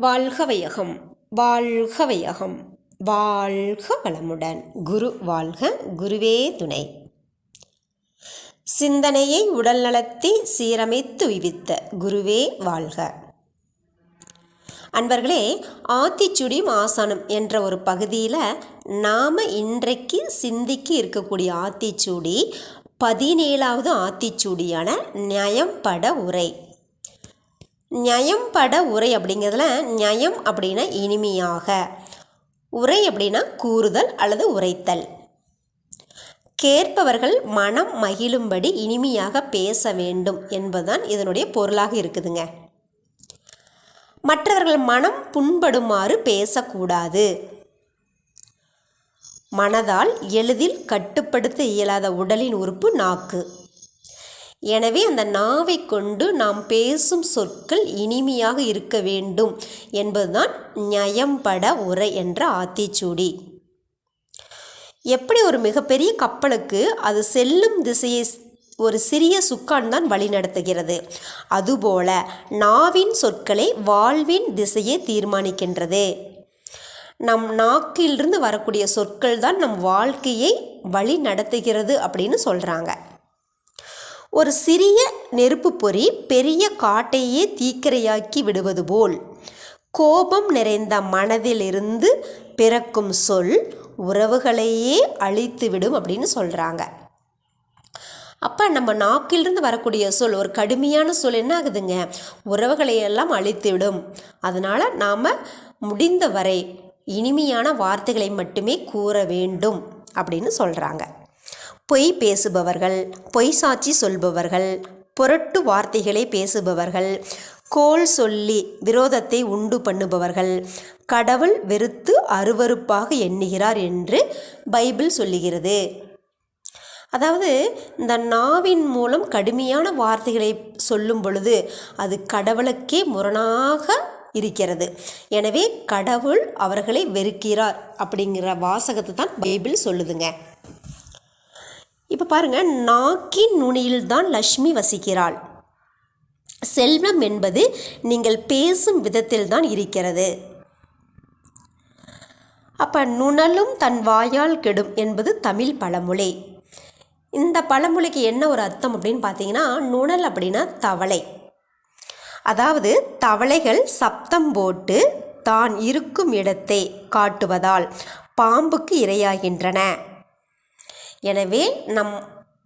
வாழ்க வையகம் வாழ்க வையகம் வாழ்க வளமுடன் குரு வாழ்க குருவே துணை. சிந்தனையை உடல் நலத்தை சீரமைத்து உய்வித்த குருவே வாழ்க. அன்பர்களே ஆத்திச்சுடி மாசானம் என்ற ஒரு பகுதியில் நாம் இன்றைக்கு சிந்திக்கு இருக்கக்கூடிய ஆத்திச்சூடி பதினேழாவது ஆத்திச்சூடியான நயம்பட உரை. நயம்பட உரை அப்படிங்கிறதுல நயம் அப்படின்னா இனிமையாக. உரை அப்படின்னா கூறுதல் அல்லது உரைத்தல். கேட்பவர்கள் மனம் மகிழும்படி இனிமையாக பேச வேண்டும் என்பதுதான் இதனுடைய பொருளாக இருக்குதுங்க. மற்றவர்கள் மனம் புண்படுமாறு பேசக்கூடாது. மனதால் எளிதில் கட்டுப்படுத்த இயலாத உடலின் உறுப்பு நாக்கு. எனவே அந்த நாவை கொண்டு நாம் பேசும் சொற்கள் இனிமையாக இருக்க வேண்டும் என்பதுதான் நயம்பட உரை என்ற ஆத்திச்சூடி. எப்படி ஒரு மிகப்பெரிய கப்பலுக்கு அது செல்லும் திசையை ஒரு சிறிய சுக்கான் தான் வழிநடத்துகிறது அதுபோல நாவின் சொற்களை வாழ்வின் திசையை தீர்மானிக்கின்றது. நம் நாக்கிலிருந்து வரக்கூடிய சொற்கள் தான் நம் வாழ்க்கையை வழி நடத்துகிறது அப்படின்னு சொல்கிறாங்க ஒரு சிறிய நெருப்பு பொறி பெரிய காட்டையே தீக்கிரையாக்கி விடுவது போல். கோபம் நிறைந்த மனதிலிருந்து பிறக்கும் சொல் உறவுகளையே அழித்துவிடும் அப்படின்னு சொல்கிறாங்க அப்போ நம்ம நாக்கிலிருந்து வரக்கூடிய சொல் ஒரு கடுமையான சொல் என்ன ஆகுதுங்க? உறவுகளையெல்லாம் அழித்து அழித்துவிடும் அதனால் நாம் முடிந்தவரை இனிமையான வார்த்தைகளை மட்டுமே கூற வேண்டும் அப்படின்னு சொல்கிறாங்க பொய் பேசுபவர்கள் பொய் சாட்சி சொல்பவர்கள் புரட்டு வார்த்தைகளை பேசுபவர்கள் கோல் சொல்லி விரோதத்தை உண்டு பண்ணுபவர்கள் கடவுள் வெறுத்து அருவறுப்பாக எண்ணுகிறார் என்று பைபிள் சொல்லுகிறது. அதாவது இந்த நாவின் மூலம் கடுமையான வார்த்தைகளை சொல்லும் பொழுது அது கடவுளுக்கே முரணாக இருக்கிறது. எனவே கடவுள் அவர்களை வெறுக்கிறார் அப்படிங்கிற வாசகத்தை தான் பைபிள் சொல்லுதுங்க. இப்போ பாருங்கள் நாக்கின் நுனியில் தான் லக்ஷ்மி வசிக்கிறாள். செல்வம் என்பது நீங்கள் பேசும் விதத்தில் தான் இருக்கிறது. அப்போ நுணலும் தன் வாயால் கெடும் என்பது தமிழ் பழமொழி. இந்த பழமொழிக்கு என்ன ஒரு அர்த்தம் அப்படின்னு பார்த்தீங்கன்னா நுணல் அப்படின்னா தவளை. அதாவது தவளைகள் சப்தம் போட்டு தான் இருக்கும் இடத்தை காட்டுவதால் பாம்புக்கு இரையாகின்றன. எனவே நம்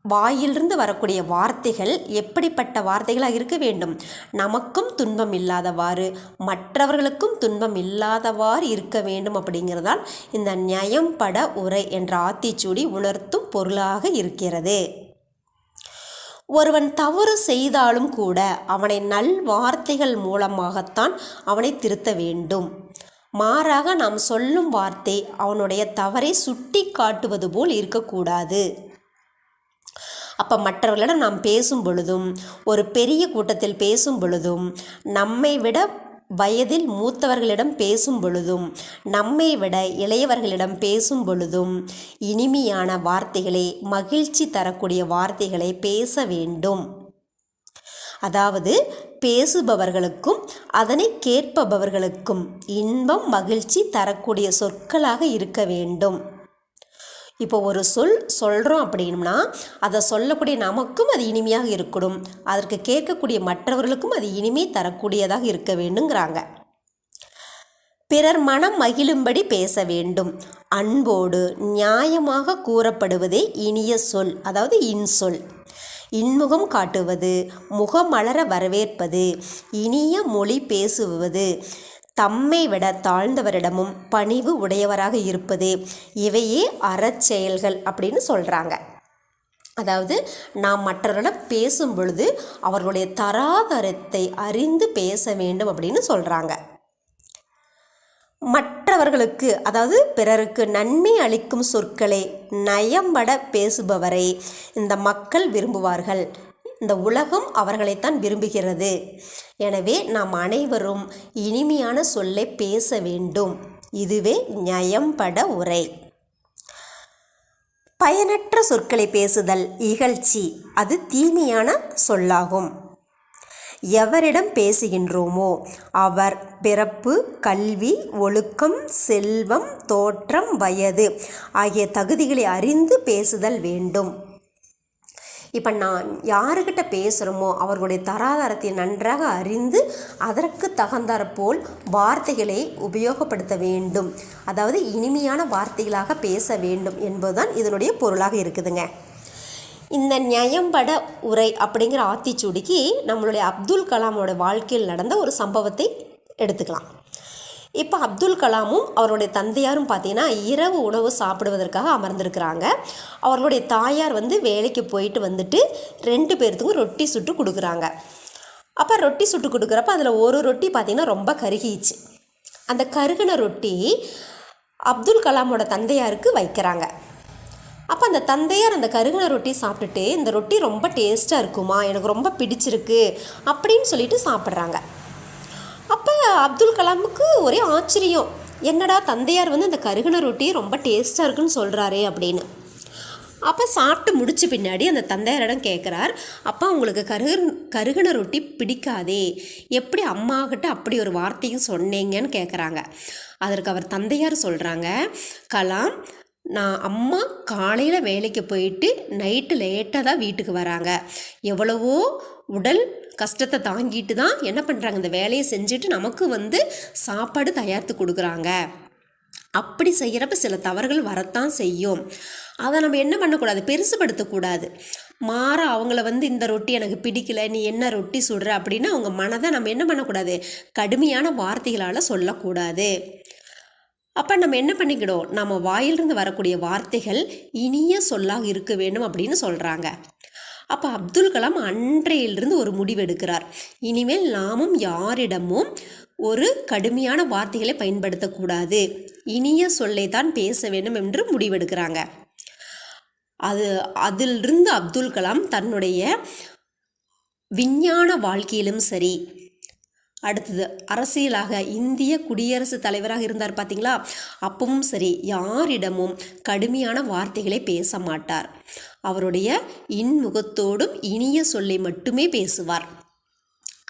வாயிலிருந்து வரக்கூடிய வார்த்தைகள் எப்படிப்பட்ட வார்த்தைகளாக இருக்க வேண்டும்? நமக்கும் துன்பம் இல்லாதவாறு மற்றவர்களுக்கும் துன்பம் இல்லாதவாறு இருக்க வேண்டும் அப்படிங்கிறதால் இந்த நியம்பட உரை என்ற ஆத்திச்சூடி உணர்த்தும் பொருளாக இருக்கிறது. ஒருவன் தவறு செய்தாலும் கூட அவனை நல் வார்த்தைகள் மூலமாகத்தான் அவனை திருத்த வேண்டும். மாறாக நாம் சொல்லும் வார்த்தை அவனுடைய தவறை சுட்டி காட்டுவது போல் இருக்கக்கூடாது. அப்போ மற்றவர்களிடம் நாம் பேசும் பொழுதும் ஒரு பெரிய கூட்டத்தில் பேசும் பொழுதும் நம்மை விட வயதில் மூத்தவர்களிடம் பேசும் பொழுதும் நம்மை விட இளையவர்களிடம் பேசும் பொழுதும் இனிமையான வார்த்தைகளை மகிழ்ச்சி தரக்கூடிய வார்த்தைகளை பேச வேண்டும். அதாவது பேசுபவர்களுக்கும் அதனை கேட்பவர்களுக்கும் இன்பம் மகிழ்ச்சி தரக்கூடிய சொற்களாக இருக்க வேண்டும். இப்போ ஒரு சொல் சொல்கிறோம் அப்படின்னா அதை சொல்லக்கூடிய நமக்கும் அது இனிமையாக இருக்கணும். அதற்கு கேட்கக்கூடிய மற்றவர்களுக்கும் அது இனிமை தரக்கூடியதாக இருக்க வேண்டுங்கிறாங்க. பிறர் மனம் மகிழும்படி பேச வேண்டும். அன்போடு நியாயமாக கூறப்படுவதே இனிய சொல் அதாவது இன்சொல் இன்முகம் காட்டுவது முகமலர வரவேற்பது இனிய மொழி பேசுவது தம்மை விட தாழ்ந்தவரிடமும் பணிவு உடையவராக இருப்பது இவையே அறச்செயல்கள் அப்படின்னு சொல்கிறாங்க அதாவது நாம் மற்றவர்களிடம் பேசும் பொழுது அவர்களுடைய தராதரத்தை அறிந்து பேச வேண்டும் அப்படின்னு சொல்கிறாங்க மற்றவர்களுக்கு அதாவது பிறருக்கு நன்மை அளிக்கும் சொற்களை நயம்பட பேசுபவரை இந்த மக்கள் விரும்புவார்கள். இந்த உலகம் அவர்களைத்தான் விரும்புகிறது. எனவே நாம் அனைவரும் இனிமையான சொல்லை பேச வேண்டும். இதுவே நயம்பட உரை. பயனற்ற சொற்களை பேசுதல் இகழ்ச்சி. அது தீமையான சொல்லாகும். எவரிடம் பேசுகின்றோமோ அவர் பிறப்பு கல்வி ஒழுக்கம் செல்வம் தோற்றம் வயது ஆகிய தகுதிகளை அறிந்து பேசுதல் வேண்டும். இப்போ நான் யாருக்கிட்ட பேசுகிறோமோ அவர்களுடைய தராதாரத்தை நன்றாக அறிந்து அதற்கு தகுந்தாற்போல் வார்த்தைகளை உபயோகப்படுத்த வேண்டும். அதாவது இனிமையான வார்த்தைகளாக பேச வேண்டும் என்பதுதான் இதனுடைய பொருளாக இருக்குதுங்க. இந்த நியம்பட உரை அப்படிங்கிற ஆத்திச்சூடிக்கு நம்மளுடைய அப்துல் கலாமோட வாழ்க்கையில் நடந்த ஒரு சம்பவத்தை எடுத்துக்கலாம். இப்போ அப்துல் கலாமும் அவருடைய தந்தையாரும் பார்த்தீங்கன்னா இரவு உணவு சாப்பிடுவதற்காக அமர்ந்திருக்கிறாங்க. அவர்களுடைய தாயார் வந்து வேலைக்கு போயிட்டு வந்துட்டு ரெண்டு பேர்த்துக்கும் ரொட்டி சுட்டு கொடுக்குறாங்க. அப்போ ரொட்டி சுட்டு கொடுக்குறப்ப அதில் ஒரு ரொட்டி பார்த்திங்கன்னா ரொம்ப கருகிச்சு அந்த கருகின ரொட்டி அப்துல் கலாமோட தந்தையாருக்கு வைக்கிறாங்க. அப்போ அந்த தந்தையார் அந்த கருகின ரொட்டி சாப்பிட்டுட்டு இந்த ரொட்டி ரொம்ப டேஸ்ட்டாக இருக்குமா? எனக்கு ரொம்ப பிடிச்சிருக்கு அப்படின்னு சொல்லிட்டு சாப்பிட்றாங்க. அப்போ அப்துல் கலாமுக்கு ஒரே ஆச்சரியம். என்னடா தந்தையார் வந்து அந்த கருகின ரொட்டி ரொம்ப டேஸ்ட்டாக இருக்குன்னு சொல்கிறாரே அப்படின்னு. அப்போ சாப்பிட்டு முடிச்ச பின்னாடி அந்த தந்தையாரிடம் கேட்குறார் அப்பா உங்களுக்கு கருகு கருகின ரொட்டி பிடிக்காதே. எப்படி அம்மாக்கிட்ட அப்படி ஒரு வார்த்தையும் சொன்னீங்கன்னு கேட்குறாங்க அதற்கு அவர் தந்தையார் சொல்கிறாங்க கலாம் நான் அம்மா காலையில் வேலைக்கு போயிட்டு நைட்டு லேட்டாக தான் வீட்டுக்கு வராங்க. எவ்வளவோ உடல் கஷ்டத்தை தாங்கிட்டு தான் என்ன பண்ணுறாங்க இந்த வேலையை செஞ்சுட்டு நமக்கு வந்து சாப்பாடு தயாரித்து கொடுக்குறாங்க. அப்படி செய்கிறப்ப சில தவறுகள் வரத்தான் செய்யும். அதை நம்ம என்ன பண்ணக்கூடாது? பெருசுபடுத்தக்கூடாது. மாற அவங்கள வந்து இந்த ரொட்டி எனக்கு பிடிக்கல நீ என்ன ரொட்டி சுடுற அப்படின்னு அவங்க மனதை நம்ம என்ன பண்ணக்கூடாது? கடுமையான வார்த்தைகளால் சொல்லக்கூடாது. அப்போ நம்ம என்ன பண்ணிக்கிடோம் நம்ம வாயிலிருந்து வரக்கூடிய வார்த்தைகள் இனிய சொல்லாக இருக்க வேண்டும் அப்படின்னு சொல்கிறாங்க அப்போ அப்துல் கலாம் அன்றையிலிருந்து ஒரு முடிவெடுக்கிறார் இனிமேல் நாமும் யாரிடமும் ஒரு கடுமையான வார்த்தைகளை பயன்படுத்தக்கூடாது. இனிய சொல்லை தான் பேச வேண்டும் என்று முடிவெடுக்கிறாங்க அது அதிலிருந்து அப்துல் கலாம் தன்னுடைய விஞ்ஞான வாழ்க்கையிலும் சரி அடுத்தது அரசியலாக இந்திய குடியரசுத் தலைவராக இருந்தார் பார்த்தீங்களா அப்பவும் சரி யாரிடமும் கடுமையான வார்த்தைகளை பேச மாட்டார். அவருடைய இன்முகத்தோடும் இனிய சொல்லை மட்டுமே பேசுவார்.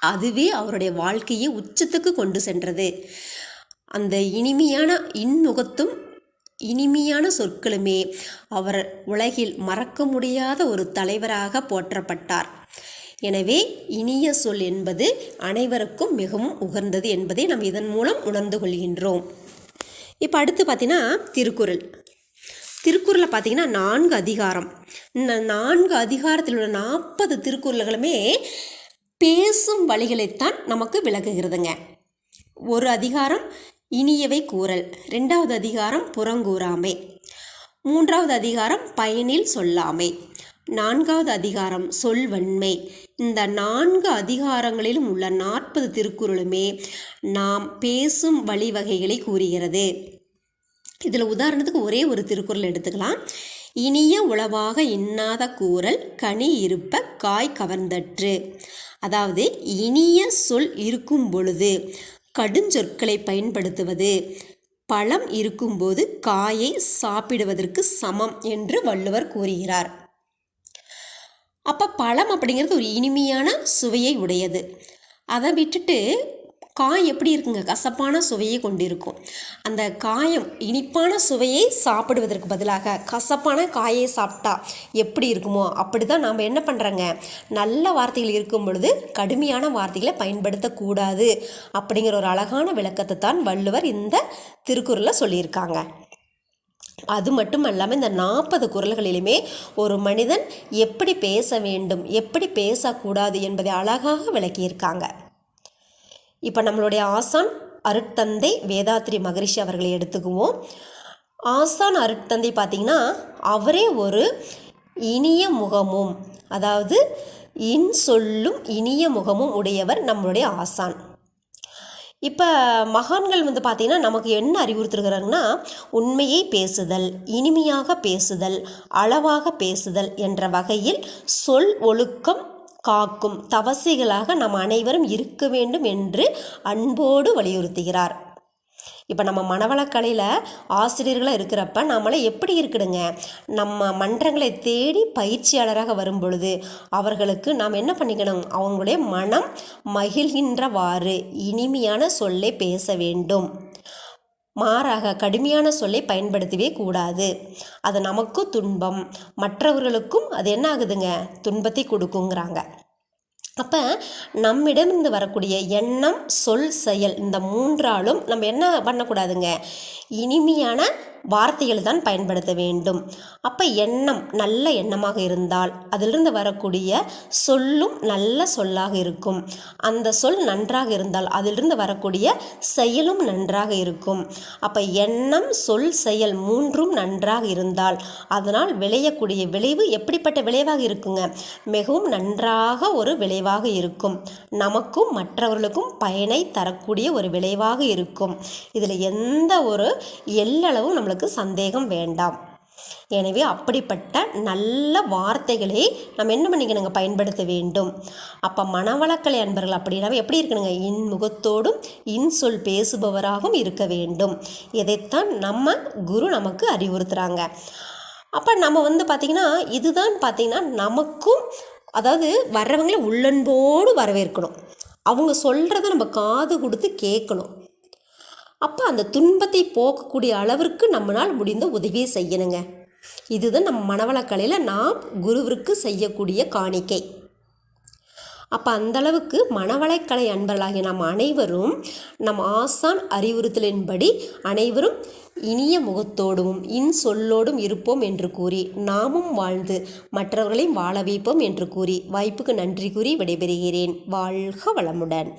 அதுவே அவருடைய வாழ்க்கையை உச்சத்துக்கு கொண்டு சென்றது. அந்த இனிமையான இன்முகத்தும் இனிமையான சொற்களுமே அவர் உலகில் மறக்க முடியாத ஒரு தலைவராக போற்றப்பட்டார். எனவே இனிய சொல் என்பது அனைவருக்கும் மிகவும் உகந்தது என்பதை நாம் இதன் மூலம் உணர்ந்து கொள்கின்றோம். இப்போ அடுத்து பார்த்தீங்கன்னா திருக்குறள். திருக்குறளை பார்த்தீங்கன்னா நான்கு அதிகாரம். இந்த நான்கு அதிகாரத்தில் உள்ள நாற்பது திருக்குறள்களுமே பேசும் வழிகளைத்தான் நமக்கு விளக்குகிறதுங்க. ஒரு அதிகாரம் இனியவை கூறல். ரெண்டாவது அதிகாரம் புறங்கூறாமை. மூன்றாவது அதிகாரம் பயனில் சொல்லாமை. நான்காவது அதிகாரம் சொல்வன்மை இந்த நான்கு அதிகாரங்களிலும் உள்ள நாற்பது திருக்குறளுமே நாம் பேசும் வழிவகைகளை கூறுகிறது. இதில் உதாரணத்துக்கு ஒரே ஒரு திருக்குறள் எடுத்துக்கலாம். இனிய உளவாக இன்னாத கூறல் கனி இருப்ப காய் கவர்ந்தற்று. அதாவது இனிய சொல் இருக்கும் பொழுது கடுஞ்சொற்களை பயன்படுத்துவது பழம் இருக்கும்போது காயை சாப்பிடுவதற்கு சமம் என்று வள்ளுவர் கூறுகிறார். அப்போ பழம் அப்படிங்கிறது ஒரு இனிமையான சுவையை உடையது. அதை விட்டுட்டு காய் எப்படி இருக்குங்க? கசப்பான சுவையை கொண்டிருக்கும். அந்த காயம் இனிப்பான சுவையை சாப்பிடுவதற்கு பதிலாக கசப்பான காயை சாப்பிட்டா எப்படி இருக்குமோ அப்படி தான் நாம் என்ன பண்ணுறோங்க நல்ல வார்த்தைகள் இருக்கும் பொழுது கடுமையான வார்த்தைகளை பயன்படுத்தக்கூடாது அப்படிங்கிற ஒரு அழகான விளக்கத்தை தான் வள்ளுவர் இந்த திருக்குறளில் சொல்லியிருக்காங்க. அது மட்டும் அல்லாமல் இந்த நாற்பது குரல்களிலுமே ஒரு மனிதன் எப்படி பேச வேண்டும் எப்படி பேசக்கூடாது என்பதை அழகாக விளக்கியிருக்காங்க. இப்போ நம்மளுடைய ஆசான் அருட்தந்தை வேதாத்ரி மகரிஷி அவர்களை எடுத்துக்குவோம். ஆசான் அருட்தந்தை பார்த்திங்கன்னா அவரே ஒரு இனிய முகமும் அதாவது இன் சொல்லும் இனிய முகமும் உடையவர் நம்மளுடைய ஆசான். இப்போ மகான்கள் வந்து பார்த்திங்கன்னா நமக்கு என்ன அறிவுறுத்திருக்கிறாங்கன்னா உண்மையை பேசுதல் இனிமையாக பேசுதல் அளவாக பேசுதல் என்ற வகையில் சொல் ஒழுக்கம் காக்கும் தவசிகளாக நம் அனைவரும் இருக்க வேண்டும் என்று அன்போடு வலியுறுத்துகிறார். இப்போ நம்ம மனவளக்கலையில் ஆசிரியர்களாக இருக்கிறப்ப நம்மளை எப்படி இருக்கணுங்க நம்ம மன்றங்களை தேடி பயிற்சியாளராக வரும் பொழுது அவர்களுக்கு நாம் என்ன பண்ணிக்கணும்? அவங்களுடைய மனம் மகிழ்கின்றவாறு இனிமையான சொல்லை பேச வேண்டும். மாறாக கடுமையான சொல்லை பயன்படுத்தவே கூடாது. அது நமக்கும் துன்பம். மற்றவர்களுக்கும் அது என்ன ஆகுதுங்க? துன்பத்தை கொடுக்குங்கிறாங்க. அப்போ நம்மிடமிருந்து வரக்கூடிய எண்ணம் சொல் செயல் இந்த மூன்றாலும் நம்ம என்ன பண்ணக்கூடாதுங்க? இனிமையான வார்த்தைகள் தான் பயன்படுத்த வேண்டும். அப்போ எண்ணம் நல்ல எண்ணமாக இருந்தால் அதிலிருந்து வரக்கூடிய சொல்லும் நல்ல சொல்லாக இருக்கும். அந்த சொல் நன்றாக இருந்தால் அதிலிருந்து வரக்கூடிய செயலும் நன்றாக இருக்கும். அப்போ எண்ணம் சொல் செயல் மூன்றும் நன்றாக இருந்தால் அதனால் விளையக்கூடிய விளைவு எப்படிப்பட்ட விளைவாக இருக்குங்க? மிகவும் நன்றாக ஒரு விளைவாக இருக்கும். நமக்கும் மற்றவர்களுக்கும் பயனை தரக்கூடிய ஒரு விளைவாக இருக்கும். இதில் எந்த ஒரு எல்லளவும் நம்மளுக்கு சந்தேகம் வேண்டாம். எனவே அப்படிப்பட்ட நல்ல வார்த்தைகளை நம்ம என்ன பண்ணிக்கணுங்க? பயன்படுத்த வேண்டும். அப்போ மனவளக்கலை அன்பர்கள் அப்படின்னா எப்படி இருக்கணுங்க? இன்முகத்தோடும் இன்சொல் பேசுபவராகவும் இருக்க வேண்டும். இதைத்தான் நம்ம குரு நமக்கு அறிவுறுத்துகிறாங்க அப்போ நம்ம வந்து பார்த்திங்கன்னா இதுதான் பார்த்திங்கன்னா நமக்கும் அதாவது வர்றவங்களை உள்ளன்போடு வரவேற்கணும். அவங்க சொல்கிறத நம்ம காது கொடுத்து கேட்கணும். அப்போ அந்த துன்பத்தை போக்கக்கூடிய அளவிற்கு நம்மளால் முடிந்த உதவியை செய்யணுங்க. இதுதான் நம்ம மனவளக்கலையில் நாம் குருவிற்கு செய்யக்கூடிய காணிக்கை. அப்போ அந்தளவுக்கு மனவளக்கலை அன்பர்களாகிய நாம் அனைவரும் நம் ஆசான் அறிவுறுத்தலின்படி அனைவரும் இனிய முகத்தோடும் இன் சொல்லோடும் இருப்போம் என்று கூறி நாமும் வாழ்ந்து மற்றவர்களையும் வாழ வைப்போம் என்று கூறி வாய்ப்புக்கு நன்றி கூறி விடைபெறுகிறேன். வாழ்க வளமுடன்.